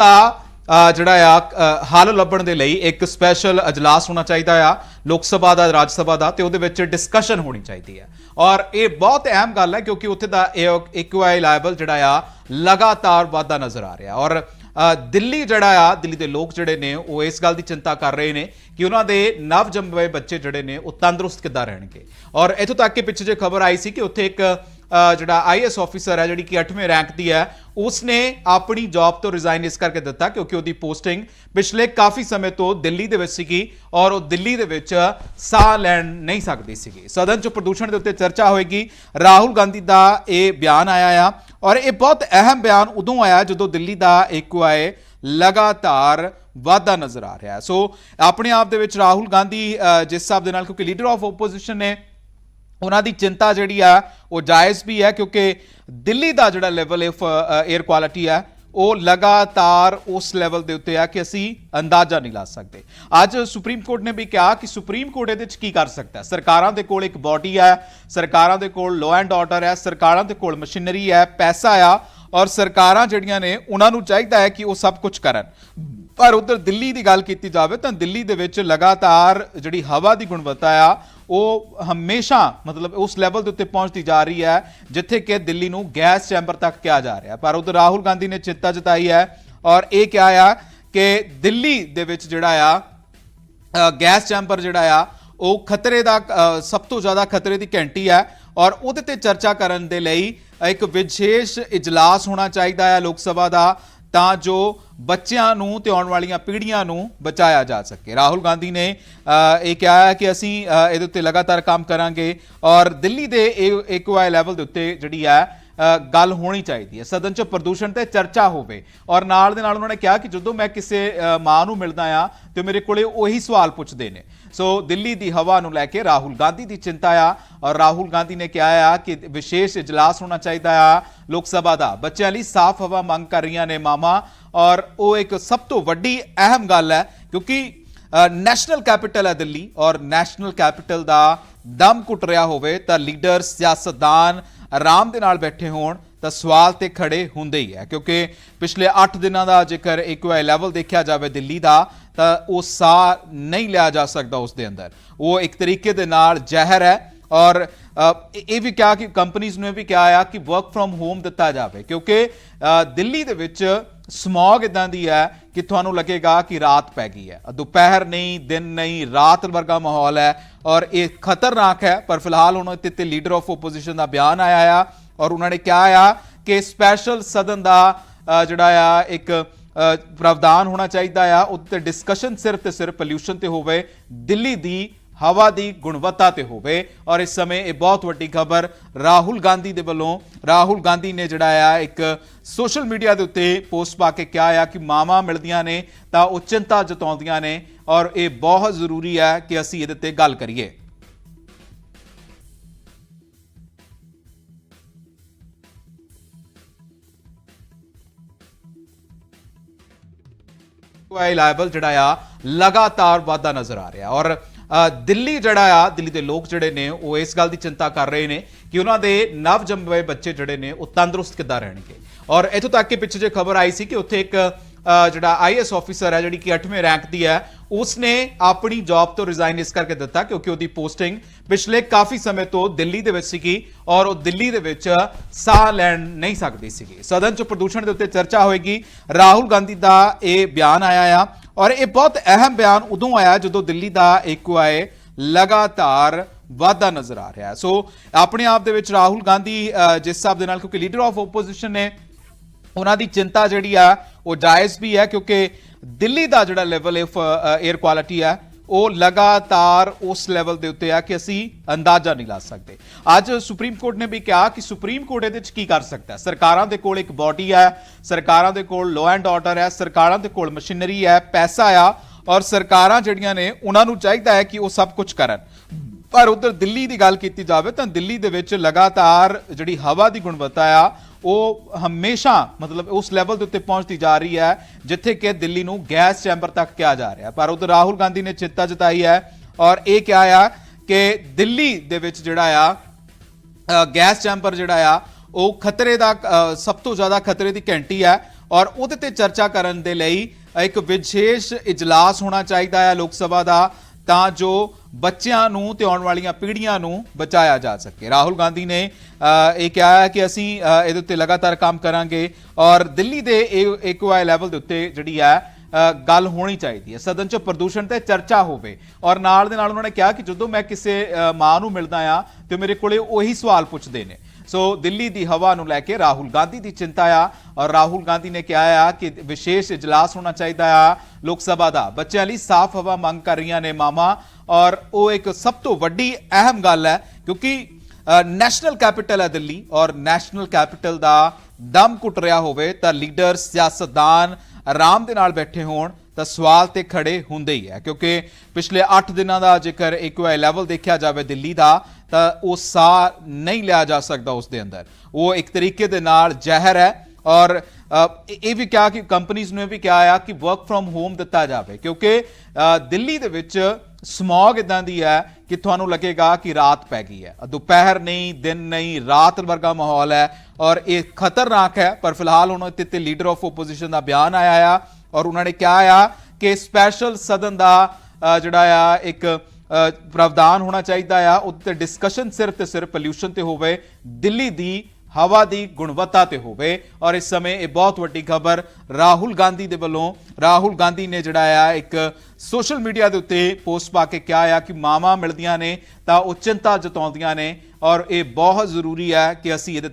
ਦਾ ਜਿਹੜਾ ਆ ਹੱਲ ਲੱਭਣ ਦੇ ਲਈ ਇੱਕ ਸਪੈਸ਼ਲ ਅਜਲਾਸ ਹੋਣਾ ਚਾਹੀਦਾ ਆ, ਲੋਕ ਸਭਾ ਦਾ, ਰਾਜ ਸਭਾ ਦਾ, ਤੇ ਉਹਦੇ ਵਿੱਚ ਡਿਸਕਸ਼ਨ ਹੋਣੀ ਚਾਹੀਦੀ ਹੈ। ਔਰ ਇਹ ਬਹੁਤ ਅਹਿਮ ਗੱਲ ਹੈ ਕਿਉਂਕਿ ਉੱਥੇ ਦਾ ਇਕੁਆਈ ਲਾਇਬਲ ਜਿਹੜਾ ਆ, ਲਗਾਤਾਰ ਵਾਧਾ ਨਜ਼ਰ ਆ ਰਿਹਾ। ਔਰ ਦਿੱਲੀ ਜਿਹੜਾ ਆ, ਦਿੱਲੀ ਦੇ ਲੋਕ ਜਿਹੜੇ ਨੇ, ਉਹ ਇਸ ਗੱਲ ਦੀ ਚਿੰਤਾ ਕਰ ਰਹੇ ਨੇ ਕਿ ਉਹਨਾਂ ਦੇ ਨਵ ਜੰਮੇ ਬੱਚੇ ਜਿਹੜੇ ਨੇ, ਉਹ ਤੰਦਰੁਸਤ ਕਿੱਦਾਂ ਰਹਿਣਗੇ। ਔਰ ਇਥੋਂ ਤੱਕ ਕਿ ਪਿੱਛੇ ਜੇ ਖਬਰ ਆਈ ਸੀ ਕਿ ਉੱਥੇ ਇੱਕ ਜਿਹੜਾ ਆਈਐਸ ਆਫੀਸਰ ਹੈ, ਜਿਹੜੀ ਕਿ 8ਵੇਂ ਰੈਂਕ ਦੀ ਹੈ, ਉਸਨੇ ਆਪਣੀ ਜੌਬ ਤੋਂ ਰਿਜ਼ਾਈਨ ਇਸ ਕਰਕੇ ਦਿੱਤਾ ਕਿਉਂਕਿ ਉਹਦੀ ਪੋਸਟਿੰਗ ਪਿਛਲੇ ਕਾਫੀ ਸਮੇਂ ਤੋਂ ਦਿੱਲੀ ਦੇ ਵਿੱਚ ਸੀਗੀ ਔਰ ਉਹ ਦਿੱਲੀ ਦੇ ਵਿੱਚ ਸਾਹ ਲੈਣ ਨਹੀਂ ਸਕਦੀ ਸੀਗੀ। ਸਦਨ 'ਚ ਪ੍ਰਦੂਸ਼ਣ ਦੇ ਉੱਤੇ ਚਰਚਾ ਹੋਏਗੀ। ਰਾਹੁਲ ਗਾਂਧੀ ਦਾ ਇਹ ਬਿਆਨ ਆਇਆ ਆ ਔਰ ਇਹ ਬਹੁਤ ਅਹਿਮ ਬਿਆਨ ਉਦੋਂ ਆਇਆ ਜਦੋਂ ਦਿੱਲੀ ਦਾ ਏਕੁਆਏ ਲਗਾਤਾਰ ਵਾਧਾ ਨਜ਼ਰ ਆ ਰਿਹਾ। ਸੋ ਆਪਣੇ ਆਪ ਦੇ ਵਿੱਚ ਰਾਹੁਲ ਗਾਂਧੀ ਜਿਸ ਹਿਸਾਬ ਦੇ ਨਾਲ ਕਿਉਂਕਿ ਲੀਡਰ ਆਫ ਆਪੋਜੀਸ਼ਨ ਨੇ ਉਹਨਾਂ ਦੀ ਚਿੰਤਾ ਜਿਹੜੀ ਆ, ਉਹ ਜਾਇਜ਼ ਵੀ ਹੈ ਕਿਉਂਕਿ ਦਿੱਲੀ ਦਾ ਜਿਹੜਾ ਲੈਵਲ ਆਫ 에ਅਰ ਕੁਆਲਿਟੀ ਹੈ, ਉਹ ਲਗਾਤਾਰ ਉਸ ਲੈਵਲ ਦੇ ਉੱਤੇ ਆ ਕਿ ਅਸੀਂ ਅੰਦਾਜ਼ਾ ਨਹੀਂ ਲਾ ਸਕਦੇ। ਅੱਜ ਸੁਪਰੀਮ ਕੋਰਟ ਨੇ ਵੀ ਕਿਹਾ ਕਿ ਸੁਪਰੀਮ ਕੋਰਟ ਇਹਦੇ ਵਿੱਚ ਕੀ ਕਰ ਸਕਦਾ ਸਰਕਾਰਾਂ ਦੇ ਕੋਲ ਇੱਕ ਬਾਡੀ ਹੈ, ਸਰਕਾਰਾਂ ਦੇ ਕੋਲ ਲਾਅ ਐਂਡ ਆਰਡਰ ਹੈ, ਸਰਕਾਰਾਂ ਦੇ ਕੋਲ ਮਸ਼ੀਨਰੀ ਹੈ, ਪੈਸਾ ਆ, ਔਰ ਸਰਕਾਰਾਂ ਜਿਹੜੀਆਂ ਨੇ, ਉਹਨਾਂ ਨੂੰ ਚਾਹੀਦਾ ਹੈ ਕਿ ਉਹ ਸਭ ਕੁਝ ਕਰਨ। ਪਰ ਉਧਰ ਦਿੱਲੀ ਦੀ ਗੱਲ ਕੀਤੀ ਜਾਵੇ ਤਾਂ ਦਿੱਲੀ ਦੇ ਵਿੱਚ ਲਗਾਤਾਰ ਜਿਹੜੀ ਹਵਾ ਦੀ ਗੁਣਵੱਤਾ ਆ ਉਹ ਹਮੇਸ਼ਾ, ਮਤਲਬ ਉਸ ਲੈਵਲ ਦੇ ਉੱਤੇ ਪਹੁੰਚਦੀ ਜਾ ਰਹੀ ਹੈ, ਜਿੱਥੇ ਕਿ ਦਿੱਲੀ ਨੂੰ ਗੈਸ ਚੈਂਬਰ ਤੱਕ ਕਿਹਾ ਜਾ ਰਿਹਾ ਪਰ ਉਧਰ ਰਾਹੁਲ ਗਾਂਧੀ ਨੇ ਚਿੰਤਾ ਜਤਾਈ ਹੈ ਔਰ ਇਹ ਕਿਹਾ ਆ ਕਿ ਦਿੱਲੀ ਦੇ ਵਿੱਚ ਜਿਹੜਾ ਆ ਗੈਸ ਚੈਂਬਰ ਜਿਹੜਾ ਆ, ਉਹ ਖਤਰੇ ਦਾ ਸਭ ਤੋਂ ਜ਼ਿਆਦਾ ਖਤਰੇ ਦੀ ਘੰਟੀ ਹੈ ਔਰ ਉਹਦੇ ਤੇ ਚਰਚਾ ਕਰਨ ਦੇ ਲਈ ਇੱਕ ਵਿਸ਼ੇਸ਼ ਇਜਲਾਸ ਹੋਣਾ ਚਾਹੀਦਾ ਹੈ ਲੋਕ ਸਭਾ ਦਾ। ਤਾਂ ਜੋ ਬੱਚਿਆਂ ਨੂੰ ਤੇ ਆਉਣ ਵਾਲੀਆਂ ਪੀੜ੍ਹੀਆਂ ਨੂੰ ਬਚਾਇਆ ਜਾ ਸਕੇ। ਰਾਹੁਲ ਗਾਂਧੀ ਨੇ ਇਹ ਕਿਹਾ ਹੈ ਕਿ ਅਸੀਂ ਇਹਦੇ ਉੱਤੇ ਲਗਾਤਾਰ ਕੰਮ ਕਰਾਂਗੇ ਔਰ ਦਿੱਲੀ ਦੇ ਇਕੁਆਈ ਲੈਵਲ ਦੇ ਉੱਤੇ ਜਿਹੜੀ ਹੈ ਗੱਲ ਹੋਣੀ ਚਾਹੀਦੀ ਹੈ। ਸਦਨ 'ਚ ਪ੍ਰਦੂਸ਼ਣ ਤੇ ਚਰਚਾ ਹੋਵੇ। ਔਰ ਨਾਲ ਦੇ ਨਾਲ ਉਹਨਾਂ ਨੇ ਕਿਹਾ ਕਿ ਜਦੋਂ ਮੈਂ ਕਿਸੇ ਮਾਂ ਨੂੰ ਮਿਲਦਾ ਆ, ਤੇ ਮੇਰੇ ਕੋਲੇ ਉਹੀ ਸਵਾਲ ਪੁੱਛਦੇ ਨੇ। ਸੋ ਦਿੱਲੀ ਦੀ ਹਵਾ ਨੂੰ ਲੈ ਕੇ ਰਾਹੁਲ ਗਾਂਧੀ ਦੀ ਚਿੰਤਾ ਆ। ਔਰ ਰਾਹੁਲ ਗਾਂਧੀ ਨੇ ਕਿਹਾ ਆ ਕਿ ਵਿਸ਼ੇਸ਼ ਇਜਲਾਸ ਹੋਣਾ ਚਾਹੀਦਾ ਆ ਲੋਕ ਸਭਾ ਦਾ। ਬੱਚਿਆਂ ਲਈ ਸਾਫ਼ ਹਵਾ ਮੰਗ ਕਰ ਰਹੀਆਂ ਨੇ ਮਾਮਾ ਔਰ ਉਹ ਇੱਕ ਸਭ ਤੋਂ ਵੱਡੀ ਅਹਿਮ ਗੱਲ ਹੈ, ਕਿਉਂਕਿ ਨੈਸ਼ਨਲ ਕੈਪੀਟਲ ਹੈ ਦਿੱਲੀ। ਔਰ ਨੈਸ਼ਨਲ ਕੈਪੀਟਲ ਦਾ ਦਮ ਘੁੱਟ ਰਿਹਾ ਹੋਵੇ ਤਾਂ ਲੀਡਰ, ਸਿਆਸਤਦਾਨ ਆਰਾਮ ਦੇ ਨਾਲ ਬੈਠੇ ਹੋਣ ਤਾਂ ਸਵਾਲ ਤੇ ਖੜੇ ਹੁੰਦੇ ਹੀ ਹੈ। ਕਿਉਂਕਿ ਪਿਛਲੇ 8 ਦਿਨਾਂ ਦਾ ਜੇਕਰ ਇਕੁਆਈ ਲੈਵਲ ਦੇਖਿਆ ਜਾਵੇ ਦਿੱਲੀ ਦਾ, ਤਾਂ ਉਹ ਸਾਹ ਨਹੀਂ ਲਿਆ ਜਾ ਸਕਦਾ ਉਸ ਦੇ ਅੰਦਰ। ਉਹ ਇੱਕ ਤਰੀਕੇ ਦੇ ਨਾਲ ਜ਼ਹਿਰ ਹੈ ਔਰ ਇਹ ਵੀ ਕਿਹਾ ਕਿ ਕੰਪਨੀਆਂ ਨੇ ਵੀ ਕਿਹਾ ਆ ਕਿ ਵਰਕ ਫਰਮ ਹੋਮ ਦਿੱਤਾ ਜਾਵੇ। ਕਿਉਂਕਿ ਦਿੱਲੀ ਦੇ ਵਿੱਚ ਸਮੌਗ ਇਦਾਂ ਦੀ ਹੈ ਕਿ ਤੁਹਾਨੂੰ ਲੱਗੇਗਾ ਕਿ ਰਾਤ ਪੈ ਗਈ ਹੈ। ਦੁਪਹਿਰ ਨਹੀਂ, ਦਿਨ ਨਹੀਂ, ਰਾਤ ਵਰਗਾ ਮਾਹੌਲ ਹੈ ਔਰ ਇਹ ਖਤਰਨਾਕ ਹੈ। ਪਰ ਫਿਲਹਾਲ ਹੁਣ ਇੱਥੇ ਤੇ ਲੀਡਰ ਆਫ ਆਪੋਜੀਸ਼ਨ ਦਾ ਬਿਆਨ ਆਇਆ ਆ ਔਰ ਉਹਨਾਂ ਨੇ ਕਿਹਾ ਆ ਕਿ ਸਪੈਸ਼ਲ ਸਦਨ ਦਾ ਜਿਹੜਾ ਆ, ਇੱਕ ਪ੍ਰਾਵਧਾਨ ਹੋਣਾ ਚਾਹੀਦਾ ਆ। ਉੱਤੇ ਡਿਸਕਸ਼ਨ ਸਿਰਫ ਤੇ ਸਿਰਫ ਪੋਲਿਊਸ਼ਨ ਤੇ ਹੋਵੇ। ਦਿੱਲੀ ਦੀ ਹਵਾ ਦੀ ਗੁਣਵੱਤਾ ਤੇ ਹੋਵੇ। ਔਰ ਇਸ ਸਮੇਂ ਇਹ ਬਹੁਤ ਵੱਡੀ ਖਬਰ ਰਾਹੁਲ ਗਾਂਧੀ ਦੇ ਵੱਲੋਂ, ਰਾਹੁਲ ਗਾਂਧੀ ਨੇ ਜਿਹੜਾ ਆ ਇੱਕ ਸੋਸ਼ਲ ਮੀਡੀਆ ਦੇ ਉੱਤੇ ਪੋਸਟ ਪਾ ਕੇ ਕਿਹਾ ਆ ਕਿ ਮਾਵਾਂ ਮਿਲਦੀਆਂ ਨੇ ਤਾਂ ਉਹ ਚਿੰਤਾ ਜਤਾਉਂਦੀਆਂ ਨੇ। ਔਰ ਇਹ ਬਹੁਤ ਜ਼ਰੂਰੀ ਹੈ ਕਿ ਅਸੀਂ ਇਹਦੇ ਤੇ ਗੱਲ ਕਰੀਏ। ਕੋਈ ਲਾਇਬਲ ਜਿਹੜਾ ਆ, ਲਗਾਤਾਰ ਵਾਧਾ ਨਜ਼ਰ ਆ ਰਿਹਾ। ਔਰ ਦਿੱਲੀ ਜਿਹੜਾ ਆ ਦਿੱਲੀ ਦੇ ਲੋਕ ਜਿਹੜੇ ਨੇ ਉਹ ਇਸ ਗੱਲ ਦੀ ਚਿੰਤਾ ਕਰ ਰਹੇ ਨੇ ਕਿ ਉਹਨਾਂ ਦੇ ਨਵ ਜੰਮੇ ਬੱਚੇ ਜਿਹੜੇ ਨੇ ਉਹ ਤੰਦਰੁਸਤ ਕਿੱਦਾਂ ਰਹਿਣਗੇ? ਔਰ ਇਥੋਂ ਤੱਕ ਕਿ ਪਿੱਛੇ ਜੇ ਖਬਰ ਆਈ ਸੀ ਕਿ ਉੱਥੇ ਇੱਕ ਅ, ਜਿਹੜਾ ਆਈਐਸ ਆਫੀਸਰ ਹੈ ਜਿਹੜੀ ਕਿ 8ਵੇਂ ਰੈਂਕ ਦੀ ਹੈ ਉਸਨੇ ਆਪਣੀ ਜੌਬ ਤੋਂ ਰਿਜ਼ਾਈਨ ਇਸ ਕਰਕੇ ਦਿੱਤਾ ਕਿਉਂਕਿ ਉਹਦੀ ਪੋਸਟਿੰਗ ਪਿਛਲੇ ਕਾਫੀ ਸਮੇਂ ਤੋਂ ਦਿੱਲੀ ਦੇ ਵਿੱਚ ਸੀਗੀ ਔਰ ਉਹ ਦਿੱਲੀ ਦੇ ਵਿੱਚ ਸਾਹ ਲੈਣ ਨਹੀਂ ਸਕਦੀ ਸੀਗੀ। ਸਦਨ 'ਚ ਪ੍ਰਦੂਸ਼ਣ ਦੇ ਉੱਤੇ ਚਰਚਾ ਹੋਏਗੀ। ਰਾਹੁਲ ਗਾਂਧੀ ਦਾ ਇਹ ਬਿਆਨ ਆਇਆ ਆ। ਔਰ ਇਹ ਬਹੁਤ ਅਹਿਮ ਬਿਆਨ ਉਦੋਂ ਆਇਆ ਜਦੋਂ ਦਿੱਲੀ ਦਾ ਇਕੁਆਏ ਲਗਾਤਾਰ ਵਾਧਾ ਨਜ਼ਰ ਆ ਰਿਹਾ ਸੋ ਆਪਣੇ ਆਪ ਦੇ ਵਿੱਚ ਰਾਹੁਲ ਗਾਂਧੀ ਜਿਸ ਹਿਸਾਬ ਦੇ ਨਾਲ ਕਿਉਂਕਿ ਲੀਡਰ ਆਫ ਆਪੋਜੀਸ਼ਨ ਨੇ, ਉਹਨਾਂ ਦੀ ਚਿੰਤਾ ਜਿਹੜੀ ਆ, ਉਹ ਜਾਇਜ਼ ਵੀ ਹੈ ਕਿਉਂਕਿ ਦਿੱਲੀ ਦਾ ਜਿਹੜਾ ਲੈਵਲ ਆਫ 에ਅਰ ਕੁਆਲਿਟੀ ਹੈ ਉਹ ਲਗਾਤਾਰ ਉਸ ਲੈਵਲ ਦੇ ਉੱਤੇ ਆ ਕਿ ਅਸੀਂ ਅੰਦਾਜ਼ਾ ਨਹੀਂ ਲਾ ਸਕਦੇ। ਅੱਜ ਸੁਪਰੀਮ ਕੋਰਟ ਨੇ ਵੀ ਕਿਹਾ ਕਿ ਸੁਪਰੀਮ ਕੋਰਟ ਇਹਦੇ ਵਿੱਚ ਕੀ ਕਰ ਸਕਦਾ ਹੈ? ਸਰਕਾਰਾਂ ਦੇ ਕੋਲ ਇੱਕ ਬਾਡੀ ਹੈ, ਸਰਕਾਰਾਂ ਦੇ ਕੋਲ ਲਾਅ ਐਂਡ ਆਰਡਰ ਹੈ, ਸਰਕਾਰਾਂ ਦੇ ਕੋਲ ਮਸ਼ੀਨਰੀ ਹੈ, ਪੈਸਾ ਆ, ਔਰ ਸਰਕਾਰਾਂ ਜਿਹੜੀਆਂ ਨੇ, ਉਹਨਾਂ ਨੂੰ ਚਾਹੀਦਾ ਹੈ ਕਿ ਉਹ ਸਭ ਕੁਝ ਕਰਨ। ਪਰ ਉਧਰ ਦਿੱਲੀ ਦੀ ਗੱਲ ਕੀਤੀ ਜਾਵੇ ਤਾਂ ਦਿੱਲੀ ਦੇ ਵਿੱਚ ਲਗਾਤਾਰ ਜਿਹੜੀ ਹਵਾ ਦੀ ਗੁਣਵੱਤਾ ਆ ਉਹ ਹਮੇਸ਼ਾ ਮਤਲਬ ਉਸ ਲੈਵਲ ਦੇ ਉੱਤੇ ਪਹੁੰਚਦੀ ਜਾ ਰਹੀ ਹੈ, ਜਿੱਥੇ ਕਿ ਦਿੱਲੀ ਨੂੰ ਗੈਸ ਚੈਂਬਰ ਤੱਕ ਕਿਹਾ ਜਾ ਰਿਹਾ ਪਰ ਉਧਰ ਰਾਹੁਲ ਗਾਂਧੀ ਨੇ ਚਿੰਤਾ ਜਤਾਈ ਹੈ ਔਰ ਇਹ ਕਿਹਾ ਆ ਕਿ ਦਿੱਲੀ ਦੇ ਵਿੱਚ ਜਿਹੜਾ ਆ ਗੈਸ ਚੈਂਬਰ ਜਿਹੜਾ ਆ, ਉਹ ਖਤਰੇ ਦਾ ਸਭ ਤੋਂ ਜ਼ਿਆਦਾ ਖਤਰੇ ਦੀ ਘੰਟੀ ਹੈ ਔਰ ਉਹਦੇ ਤੇ ਚਰਚਾ ਕਰਨ ਦੇ ਲਈ ਇੱਕ ਵਿਸ਼ੇਸ਼ ਇਜਲਾਸ ਹੋਣਾ ਚਾਹੀਦਾ ਹੈ ਲੋਕ ਸਭਾ ਦਾ। ਤਾਂ ਜੋ ਬੱਚਿਆਂ ਨੂੰ ਤੇ ਆਉਣ ਵਾਲੀਆਂ ਪੀੜ੍ਹੀਆਂ ਨੂੰ ਬਚਾਇਆ ਜਾ ਸਕੇ। ਰਾਹੁਲ ਗਾਂਧੀ ਨੇ ਇਹ ਕਿਹਾ ਹੈ ਕਿ ਅਸੀਂ ਇਹਦੇ ਉੱਤੇ ਲਗਾਤਾਰ ਕੰਮ ਕਰਾਂਗੇ ਔਰ ਦਿੱਲੀ ਦੇ ਏਕੁਆਈ ਲੈਵਲ ਦੇ ਉੱਤੇ ਜਿਹੜੀ ਹੈ ਗੱਲ ਹੋਣੀ ਚਾਹੀਦੀ ਹੈ। ਸਦਨ 'ਚ ਪ੍ਰਦੂਸ਼ਣ ਤੇ ਚਰਚਾ ਹੋਵੇ ਔਰ ਨਾਲ ਦੇ ਨਾਲ ਉਹਨਾਂ ਨੇ ਕਿਹਾ ਕਿ ਜਦੋਂ ਮੈਂ ਕਿਸੇ ਮਾਂ ਨੂੰ ਮਿਲਦਾ ਆ ਤੇ ਮੇਰੇ ਕੋਲੇ ਉਹੀ ਸਵਾਲ ਪੁੱਛਦੇ ਨੇ ਸੋ ਦਿੱਲੀ ਦੀ ਹਵਾ ਨੂੰ ਲੈ ਕੇ ਰਾਹੁਲ ਗਾਂਧੀ ਦੀ ਚਿੰਤਾ ਆ ਔਰ ਰਾਹੁਲ ਗਾਂਧੀ ਨੇ ਕਿਹਾ ਆ ਕਿ ਵਿਸ਼ੇਸ਼ ਇਜਲਾਸ ਹੋਣਾ ਚਾਹੀਦਾ ਆ ਲੋਕ ਸਭਾ ਦਾ ਬੱਚਿਆਂ ਲਈ ਸਾਫ਼ ਹਵਾ ਮੰਗ ਕਰ ਰਹੀਆਂ ਨੇ ਮਾਮਾ ਔਰ ਉਹ ਇੱਕ ਸਭ ਤੋਂ ਵੱਡੀ ਅਹਿਮ ਗੱਲ ਹੈ ਕਿਉਂਕਿ ਨੈਸ਼ਨਲ ਕੈਪੀਟਲ ਹੈ ਦਿੱਲੀ ਔਰ ਨੈਸ਼ਨਲ ਕੈਪੀਟਲ ਦਾ ਦਮ ਘੁੱਟ ਰਿਹਾ ਹੋਵੇ ਤਾਂ ਲੀਡਰ ਸਿਆਸਤਦਾਨ ਆਰਾਮ ਦੇ ਨਾਲ ਬੈਠੇ ਹੋਣ ਤਾਂ ਸਵਾਲ ਤੇ ਖੜੇ ਹੁੰਦੇ ਹੀ ਹੈ ਕਿਉਂਕਿ ਪਿਛਲੇ 8 ਦਿਨਾਂ ਦਾ ਜੇਕਰ ਇਕੁਆਈ ਲੈਵਲ ਦੇਖਿਆ ਜਾਵੇ ਦਿੱਲੀ ਦਾ ਤਾਂ ਉਹ ਸਾਹ ਨਹੀਂ ਲਿਆ ਜਾ ਸਕਦਾ ਉਸ ਦੇ ਅੰਦਰ। ਉਹ ਇੱਕ ਤਰੀਕੇ ਦੇ ਨਾਲ ਜ਼ਹਿਰ ਹੈ ਔਰ ਇਹ ਵੀ ਕਿਹਾ ਕਿ ਕੰਪਨੀਆਂ ਨੂੰ ਇਹ ਵੀ ਕਿਹਾ ਆ ਕਿ ਵਰਕ ਫਰਮ ਹੋਮ ਦਿੱਤਾ ਜਾਵੇ ਕਿਉਂਕਿ ਦਿੱਲੀ ਦੇ ਵਿੱਚ ਸਮੌਗ ਇਦਾਂ ਦੀ ਹੈ ਕਿ ਤੁਹਾਨੂੰ ਲੱਗੇਗਾ ਕਿ ਰਾਤ ਪੈ ਗਈ ਹੈ। ਦੁਪਹਿਰ ਨਹੀਂ, ਦਿਨ ਨਹੀਂ, ਰਾਤ ਵਰਗਾ ਮਾਹੌਲ ਹੈ ਔਰ ਇਹ ਖਤਰਨਾਕ ਹੈ। ਪਰ ਫਿਲਹਾਲ ਹੁਣ ਇੱਥੇ ਤੇ ਲੀਡਰ ਆਫ ਆਪੋਜੀਸ਼ਨ ਦਾ ਬਿਆਨ ਆਇਆ ਆ ਔਰ ਉਹਨਾਂ ਨੇ ਕਿਹਾ ਆ ਕਿ ਸਪੈਸ਼ਲ ਸਦਨ ਦਾ ਜਿਹੜਾ ਆ ਇੱਕ ਪ੍ਰਾਵਧਾਨ ਹੋਣਾ ਚਾਹੀਦਾ ਆ ਉਹਦੇ ਤੇ ਡਿਸਕਸ਼ਨ ਸਿਰਫ ਤੇ ਸਿਰਫ ਪੋਲਿਊਸ਼ਨ ਤੇ ਹੋਵੇ ਦਿੱਲੀ ਦੀ ਹਵਾ ਦੀ ਗੁਣਵੱਤਾ ਤੇ ਹੋਵੇ ਔਰ ਇਸ ਸਮੇਂ ਇਹ ਬਹੁਤ ਵੱਡੀ ਖਬਰ ਰਾਹੁਲ ਗਾਂਧੀ ਦੇ ਵੱਲੋਂ ਰਾਹੁਲ ਗਾਂਧੀ ਨੇ ਜਿਹੜਾ ਆ ਇੱਕ ਸੋਸ਼ਲ ਮੀਡੀਆ ਦੇ ਉੱਤੇ ਪੋਸਟ ਪਾ ਕੇ ਕਿਹਾ ਆ ਕਿ ਮਾਵਾਂ ਮਿਲਦੀਆਂ ਨੇ ਤਾਂ ਉਹ ਚਿੰਤਾ ਜਤਾਉਂਦੀਆਂ ਨੇ ਔਰ ਇਹ ਬਹੁਤ ਜ਼ਰੂਰੀ ਹੈ ਕਿ ਅਸੀਂ ਇਹਦੇ